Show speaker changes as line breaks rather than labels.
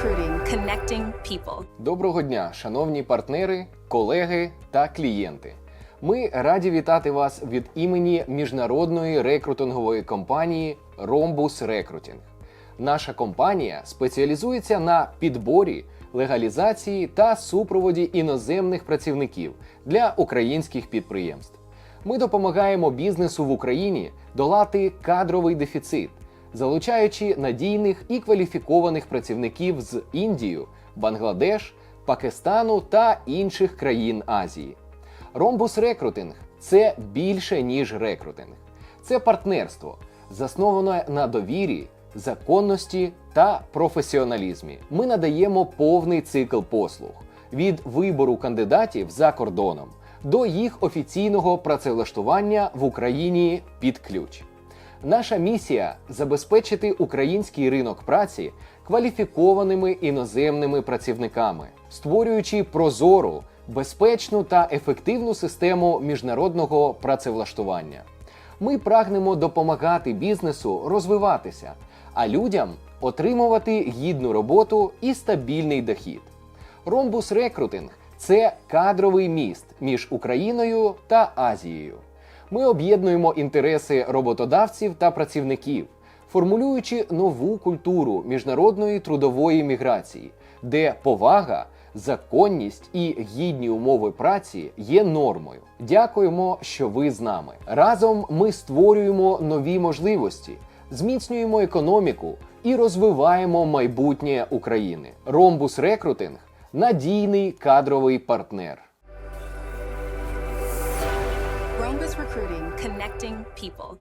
Recruiting, connecting people.
Доброго дня, шановні партнери, колеги та клієнти. Ми раді вітати вас від імені міжнародної рекрутингової компанії Rhombus Recruiting. Наша компанія спеціалізується на підборі, легалізації та супроводі іноземних працівників для українських підприємств. Ми допомагаємо бізнесу в Україні долати кадровий дефіцит, залучаючи надійних і кваліфікованих працівників з Індії, Бангладеш, Пакистану та інших країн Азії. Ромбус Рекрутинг це більше ніж рекрутинг. Це партнерство, засноване на довірі, законності та професіоналізмі. Ми надаємо повний цикл послуг від вибору кандидатів за кордоном до їх офіційного працевлаштування в Україні під ключ. Наша місія забезпечити український ринок праці кваліфікованими іноземними працівниками, створюючи прозору, безпечну та ефективну систему міжнародного працевлаштування. Ми прагнемо допомагати бізнесу розвиватися, а людям отримувати гідну роботу і стабільний дохід. Ромбус Рекрутинг це кадровий міст між Україною та Азією. Ми об'єднуємо інтереси роботодавців та працівників, формулюючи нову культуру міжнародної трудової міграції, де повага, законність і гідні умови праці є нормою. Дякуємо, що ви з нами. Разом ми створюємо нові можливості, зміцнюємо економіку і розвиваємо майбутнє України. Ромбус Рекрутинг надійний кадровий партнер.
Recruiting, connecting people.